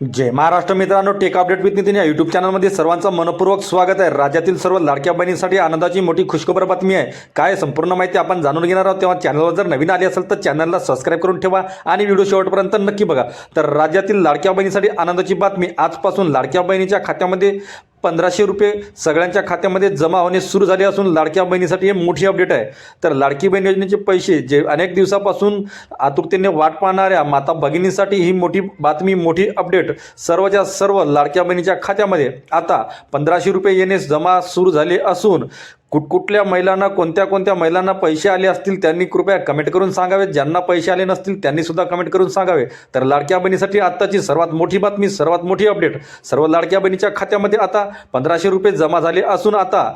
जय महाराष्ट्र मित्रांनो take update with Nitin या YouTube चॅनलमध्ये सर्वांचं मनपूर्वक स्वागत आहे. राज्यातील सर्व लाडक्या बहिणींसाठी आनंदाची मोठी खुशखबर बातमी आहे. काय संपूर्ण माहिती आपण जाणून घेणार आहोत. तेव्हा चॅनलवर जर नवीन आली असेल तर चॅनलला सबस्क्राईब करून ठेवा आणि व्हिडिओ शेवटपर्यंत नक्की बघा. तर राज्यातील लाडक्या बहिणीसाठी आनंदाची बातमी. आजपासून लाडक्या बहिणीच्या खात्यामध्ये पंधराशे रुपये सगळ्यांच्या खात्यामध्ये जमा होणे सुरू झाले असून लाडक्या बहिणीसाठी हे मोठी अपडेट आहे. तर लाडकी बहीण योजनेचे पैसे जे अनेक दिवसापासून आतुरतेने वाट पाहणाऱ्या माता भगिनींसाठी ही मोठी बातमी मोठी अपडेट सर्वच्या सर्व लाडक्या बहिणीच्या खात्यामध्ये. आता पंधराशे रुपये येणे जमा सुरू झाले असून कुठकुठल्या महिलांना कोणत्या कोणत्या महिलांना पैसे आले असतील त्यांनी कृपया कमेंट करून सांगावे. ज्यांना पैसे आले नसतील त्यांनी सुद्धा कमेंट करून सांगावे. तर लाडक्या बहिणीसाठी आत्ताची सर्वात मोठी बातमी सर्वात मोठी अपडेट सर्व लाडक्या बहिणीच्या खात्यामध्ये आता पंधराशे रुपये जमा झाले असून आता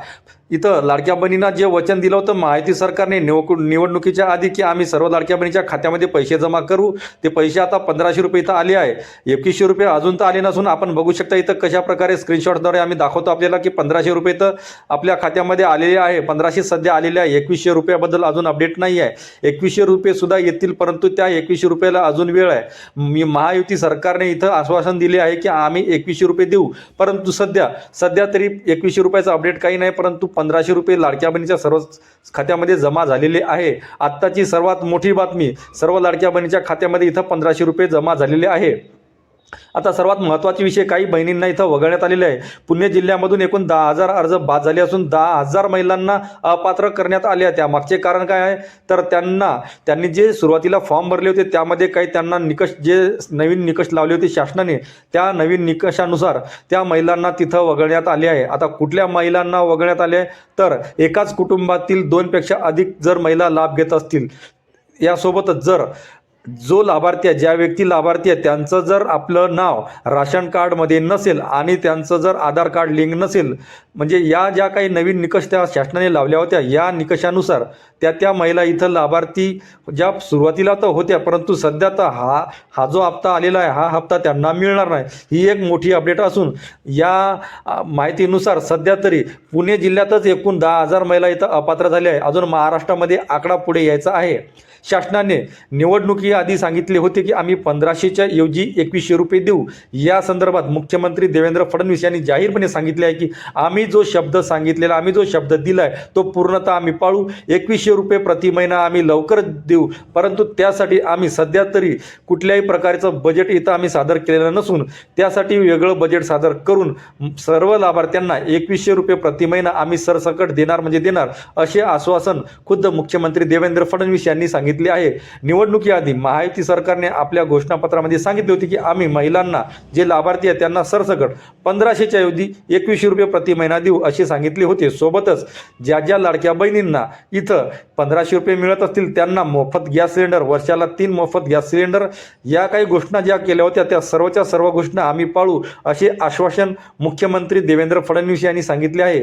इथं लाडक्या बहिणींना जे वचन दिलं होतं माहिती सरकारने निवड निवडणुकीच्या आधी की आम्ही सर्व लाडक्या बहिणीच्या खात्यामध्ये पैसे जमा करू? ते पैसे आता पंधराशे रुपये इथं आले आहे. एकवीसशे रुपये अजून तर आले नसून आपण बघू शकता इथं कशा प्रकारे स्क्रीनशॉटद्वारे आम्ही दाखवतो आपल्याला की पंधराशे रुपये तर आपल्या खात्यामध्ये आलेले आहे. पंधराशे सध्या आलेले आहे. एकवीसशे रुपयाबद्दल अजून अपडेट नाही आहे. एकवीसशे रुपये सुद्धा येतील परंतु त्या एकवीसशे रुपयाला अजून वेळ आहे. मी महायुती सरकारने इथं आश्वासन दिले आहे की आम्ही एकवीसशे रुपये देऊ. परंतु सध्या सध्या तरी एकवीसशे रुपयाचं अपडेट काही नाही परंतु पंधराशे रुपये लाडक्या बहिणीच्या सर्व खात्यामध्ये जमा झालेले आहे. आत्ताची सर्वात मोठी बातमी सर्व लाडक्या बहिणीच्या खात्यामध्ये इथं पंधराशे रुपये जमा झालेले आहे. आता सर्वात महत्त्वाचे विषय काही बहिणींना इथं वगळण्यात आलेले आहे. पुणे जिल्ह्यामधून एकूण दहा हजार अर्ज बाद झाले असून दहा हजार महिलांना अपात्र करण्यात आले आहे त्यामागचे कारण काय आहे? तर त्यांना त्यांनी जे सुरुवातीला फॉर्म भरले होते त्यामध्ये काही त्यांना निकष जे नवीन निकष लावले होते शासनाने त्या नवीन निकषानुसार त्या महिलांना तिथं वगळण्यात आले आहे. आता कुठल्या महिलांना वगळण्यात आले आहे? तर एकाच कुटुंबातील दोनपेक्षा अधिक जर महिला लाभ घेत असतील यासोबतच जर जो लाभार्थी आहे ज्या व्यक्ती लाभार्थी आहे त्यांचं जर आपलं नाव राशन कार्डमध्ये नसेल आणि त्यांचं जर आधार कार्ड लिंक नसेल म्हणजे या ज्या काही नवीन निकष त्या शासनाने लावल्या होत्या या निकषानुसार त्या त्या महिला इथं लाभार्थी ज्या सुरुवातीला तर होत्या परंतु सध्या तर हा हा जो हप्ता आलेला आहे हा हप्ता त्यांना मिळणार नाही. ही एक मोठी अपडेट असून या माहितीनुसार सध्या तरी पुणे जिल्ह्यातच एकूण दहा हजार महिला इथं अपात्र झाल्या आहे. अजून महाराष्ट्रामध्ये आकडा पुढे यायचा आहे. शासनाने आधी सांगितले होते की आम्ही पंधराशेच्या ऐवजी एकवीसशे रुपये देऊ. या संदर्भात मुख्यमंत्री देवेंद्र फडणवीस यांनी जाहीरपणे सांगितले आहे की आम्ही जो शब्द सांगितलेला आम्ही जो शब्द दिला आहे तो पूर्णतः आम्ही पाळू. एकवीसशे रुपये प्रति महिना आम्ही लवकरच देऊ. परंतु त्यासाठी आम्ही सध्या तरी कुठल्याही प्रकारचं बजेट इथं आम्ही सादर केलेलं नसून त्यासाठी वेगळं बजेट सादर करून सर्व लाभार्थ्यांना एकवीसशे रुपये प्रति महिना आम्ही सरसकट देणार म्हणजे देणार असे आश्वासन खुद्द मुख्यमंत्री देवेंद्र फडणवीस यांनी सांगितले आहे. निवडणुकीआधी महायुती सरकारने आपल्या घोषणापत्रामध्ये सांगितले होते की आम्ही महिलांना जे लाभार्थी आहेत त्यांना सरसकट पंधराशेच्या ऐवजी एकवीसशे रुपये प्रति महिना देऊ असे सांगितले होते. सोबतच ज्या ज्या लाडक्या बहिणींना इथं पंधराशे रुपये मिळत असतील त्यांना मोफत गॅस सिलेंडर वर्षाला तीन मोफत गॅस सिलेंडर या काही घोषणा ज्या केल्या होत्या त्या सर्वच्या सर्व घोषणा आम्ही पाळू असे आश्वासन मुख्यमंत्री देवेंद्र फडणवीस यांनी सांगितले आहे.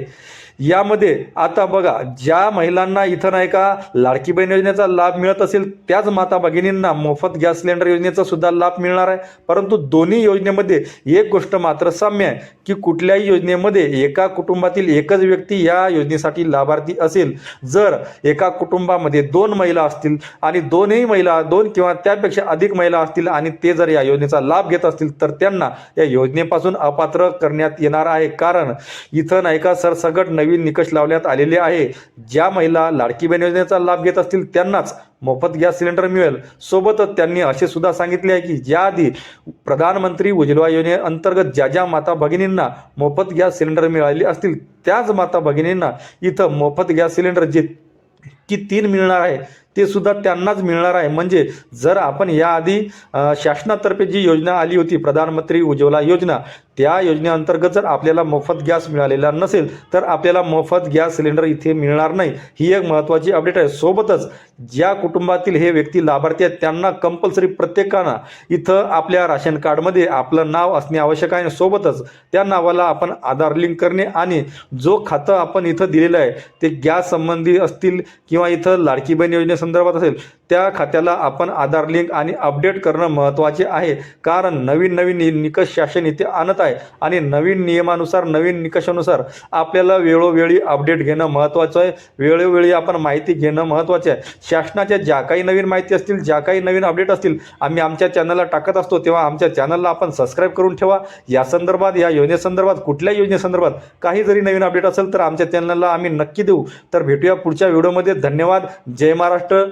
यामध्ये आता बघा ज्या महिलांना इथं नाही का लाडकी बहीण योजनेचा लाभ मिळत असेल त्याच माता भगिनींना मोफत गॅस सिलेंडर योजनेचा सुद्धा लाभ मिळणार आहे. परंतु दोन्ही योजनेमध्ये एक गोष्ट मात्र साम्य आहे की कुठल्याही योजनेमध्ये एका कुटुंबातील एकच व्यक्ती या योजनेसाठी लाभार्थी असेल. जर एका कुटुंबामध्ये दोन महिला असतील आणि दोनही महिला दोन किंवा त्यापेक्षा अधिक महिला असतील आणि ते जर या योजनेचा लाभ घेत असतील तर त्यांना या योजनेपासून अपात्र करण्यात येणार आहे. कारण इथं नाही का सरसगट नवीन निकष लावण्यात आलेले आहे. ज्या महिला लाडकी बहीण योजनेचा लाभ घेत असतील त्यांनाच मोफत गॅस सिलेंडर मिळेल. सोबतच त्यांनी असे सुद्धा सांगितले आहे की ज्या आधी प्रधानमंत्री उज्ज्वला योजनेअंतर्गत ज्या ज्या माता भगिनींना मोफत गॅस सिलेंडर मिळाले असतील त्याच माता भगिनींना इथं मोफत गॅस सिलेंडर जे की तीन मिळणार आहे ते सुद्धा त्यांनाच मिळणार आहे. म्हणजे जर आपण याआधी शासनातर्फे जी योजना आली होती प्रधानमंत्री उज्ज्वला योजना त्या योजनेअंतर्गत जर आपल्याला मोफत गॅस मिळालेला नसेल तर आपल्याला मोफत गॅस सिलेंडर इथे मिळणार नाही. ही एक महत्त्वाची अपडेट आहे. सोबतच ज्या कुटुंबातील हे व्यक्ती लाभार्थी आहेत त्यांना कंपल्सरी प्रत्येकानं इथं आपल्या राशन कार्डमध्ये आपलं नाव असणे आवश्यक आहे. सोबतच त्या नावाला आपण आधार लिंक करणे आणि जो खातं आपण इथं दिलेलं आहे ते गॅस संबंधी असतील किंवा इथं लाडकी बहीण योजनेसंदर्भात असेल त्या खात्याला आपण आधार लिंक आणि अपडेट करणं महत्त्वाचे आहे. कारण नवीन नवीन निकष शासन इथे आणत आहे. आहे. आणि नवीन नियमानुसार नवीन निकषानुसार आपल्याला वेळोवेळी अपडेट घेणं महत्त्वाचं आहे. वेळोवेळी आपण माहिती घेणं महत्त्वाचं आहे. शासनाच्या ज्या काही नवीन माहिती असतील ज्या काही नवीन अपडेट असतील आम्ही आमच्या चॅनलला टाकत असतो तेव्हा आमच्या चॅनलला आपण सबस्क्राईब करून ठेवा. या संदर्भात या योजनेसंदर्भात कुठल्या योजनेसंदर्भात काही जरी नवीन अपडेट असेल तर आमच्या चॅनलला आम्ही नक्की देऊ. तर भेटूया पुढच्या व्हिडिओमध्ये धन्यवाद. जय महाराष्ट्र.